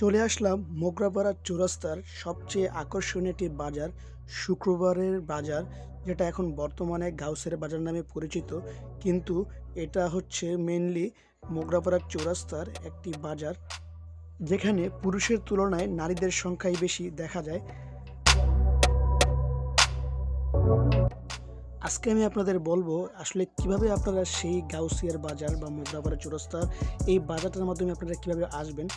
চলে আসলাম মোগরাপাড়া চৌরাস্তার সবচেয়ে আকর্ষণীয় একটি বাজার, শুক্রবারের বাজার, যেটা এখন বর্তমানে গাউসের বাজার নামে পরিচিত। কিন্তু এটা হচ্ছে মেনলি মোগরাপাড়া চৌরাস্তার একটি বাজার, যেখানে পুরুষের তুলনায় নারীদের সংখ্যাই বেশি দেখা যায়। আজকে আমি আপনাদের বলব আসলে কীভাবে আপনারা সেই গাউসিয়ার বাজার বা মোগরাপাড়া চৌরাস্তার এই বাজারটার মাধ্যমে আপনারা কীভাবে আসবেন।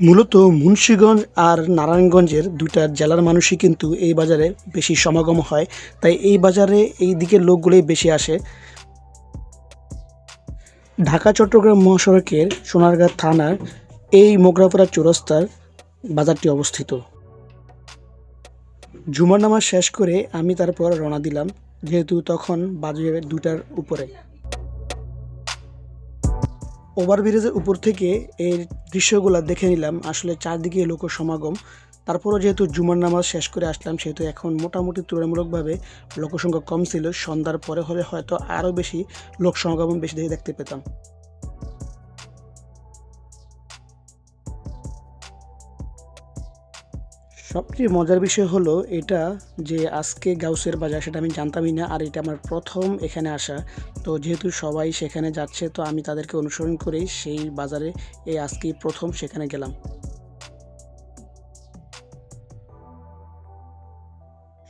মূলত মুন্সিগঞ্জ আর নারায়ণগঞ্জের দুইটা জেলার মানুষই কিন্তু এই বাজারে বেশি সমাগম হয়। তাই এই বাজারে এই দিকের লোকগুলোই বেশি আসে। ঢাকা, চট্টগ্রাম মহাসড়কের সোনারগাঁ থানার এই মোগরাপাড়া চৌরাস্তার বাজারটি অবস্থিত। জুমার নামাজ শেষ করে আমি তারপর রওনা দিলাম, যেহেতু তখন বাজে দুটার উপরে। ওভারব্রিজের উপর থেকে এই দৃশ্যগুলো দেখে নিলাম, আসলে চারদিকে লোক সমাগম তারপরও যেহেতু জুমার নামাজ শেষ করে আসলাম, সেহেতু এখন মোটামুটি তুলনামূলকভাবে লোকসংখ্যা কম ছিল। সন্ধ্যার পরে হলে হয়তো আরও বেশি লোক সমাগম বেশি দেখে দেখতে পেতাম। সবচেয়ে মজার বিষয় হলো এটা যে আজকে গাউসের বাজার, সেটা আমি জানতামই না, আর এটা আমার প্রথম এখানে আসা। তো যেহেতু সবাই সেখানে যাচ্ছে, তো আমি তাদেরকে অনুসরণ করেই সেই বাজারে এই আজকেই প্রথম সেখানে গেলাম।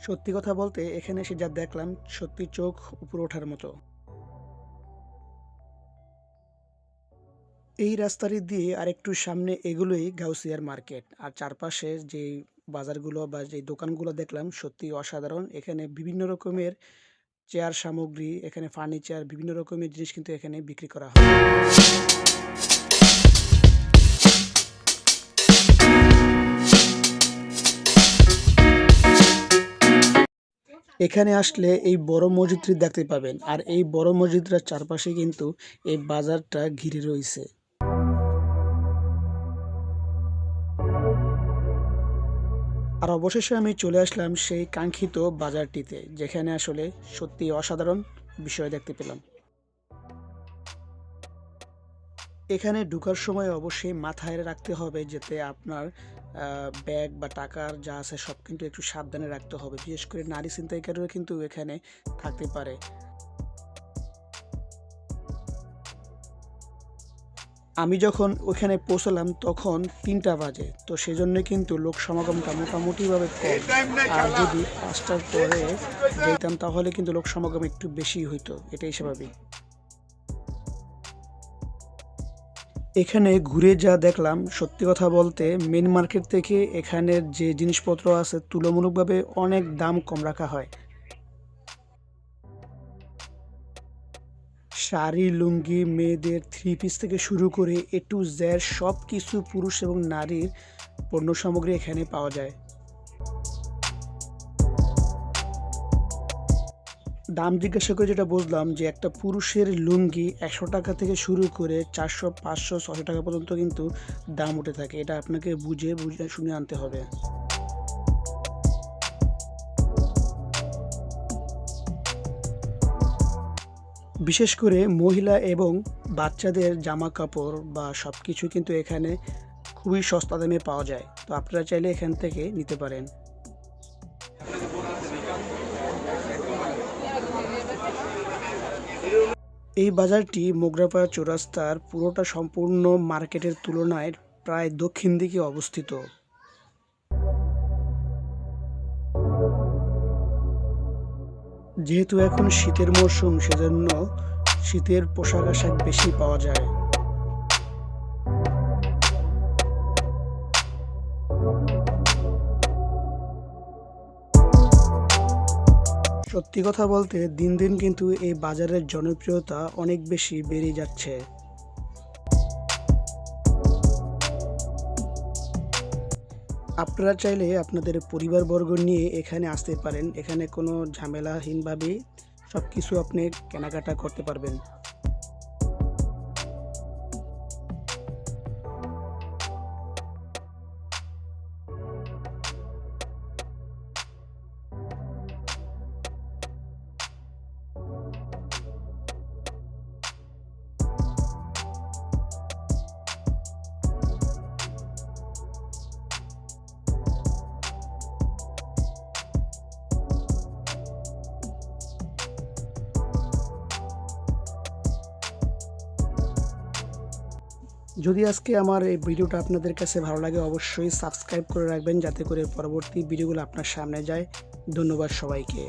সত্যি কথা বলতে, এখানে এসে যা দেখলাম, সত্যি চোখ উপরে ওঠার মতো। এই রাস্তাটি দিয়ে আরেকটু সামনে এগুলোই গাউসিয়ার মার্কেট, আর চারপাশে যে বাজারগুলো বা যে দোকানগুলো দেখলাম সত্যি অসাধারণ। এখানে বিভিন্ন রকমের চেয়ার সামগ্রী, এখানে ফার্নিচার, বিভিন্ন রকমের জিনিস কিন্তু এখানে বিক্রি করা হয়। এখানে আসলে এই বড় মসজিদটি দেখতে পাবেন। আর এই বড় মসজিদটার চারপাশে কিন্তু এই বাজারটা ঘিরে রয়েছে। আর অবশেষে আমি চলে আসলাম সেই কাঙ্ক্ষিত বাজারটিতে, যেখানে আসলে সত্যি অসাধারণ বিষয় দেখতে পেলাম। এখানে ঢুকার সময় অবশ্যই মাথায় রাখতে হবে যাতে আপনার ব্যাগ বা টাকার যা আছে সব কিন্তু একটু সাবধানে রাখতে হবে। বিশেষ করে নারী ছিনতাইকারীরা কিন্তু এখানে থাকতে পারে। আমি যখন ওখানে পৌঁছলাম তখন তিনটা বাজে। তো সেজন্য কিন্তু লোক সমাগমটা মোটামুটিভাবে কম। আর যদি পাঁচটার পরে যেতাম তাহলে কিন্তু লোক সমাগম একটু বেশি হইতো। এটাই স্বাভাবিক। এখানে ঘুরে যা দেখলাম সত্যি কথা বলতে মেন মার্কেট থেকে এখানের যে জিনিসপত্র আছে তুলনামূলকভাবে অনেক দাম কম রাখা হয়। শাড়ি, লুঙ্গি, মেয়েদের থ্রি পিস থেকে শুরু করে এ টু জেড সব কিছু পুরুষ এবং নারীর পণ্য সামগ্রী এখানে পাওয়া যায়। দাম জিজ্ঞাসা করে যেটা বুঝলাম যে একটা পুরুষের লুঙ্গি একশো টাকা থেকে শুরু করে চারশো, পাঁচশো, ছশো টাকা পর্যন্ত কিন্তু দাম উঠে থাকে। এটা আপনাকে বুঝে বুঝে শুনে আনতে হবে। বিশেষ করে মহিলা এবং বাচ্চাদের জামা কাপড় বা সব কিছু কিন্তু এখানে খুবই সস্তা দামে পাওয়া যায়। তো আপনারা চাইলে এখান থেকে নিতে পারেন। এই বাজারটি মোগরাপাড়া চৌরাস্তার পুরোটা সম্পূর্ণ মার্কেটের তুলনায় প্রায় দক্ষিণ দিকে অবস্থিত। যেহেতু এখন শীতের মরশুম, সেজন্য শীতের পোশাক আশাক বেশি পাওয়া যায়। সত্যি কথা বলতে, দিন দিন কিন্তু এই বাজারের জনপ্রিয়তা অনেক বেশি বেড়ে যাচ্ছে। আপনারা চাইলে আপনাদের পরিবারবর্গ নিয়ে এখানে আসতে পারেন। এখানে কোনো ঝামেলাহীনভাবে সব কিছু আপনি কেনাকাটা করতে পারবেন। যদি আজকে আমার এই ভিডিওটা আপনাদের কাছে ভালো লাগে, অবশ্যই সাবস্ক্রাইব করে রাখবেন যাতে করে পরবর্তী ভিডিওগুলো আপনার সামনে যায়। ধন্যবাদ সবাইকে।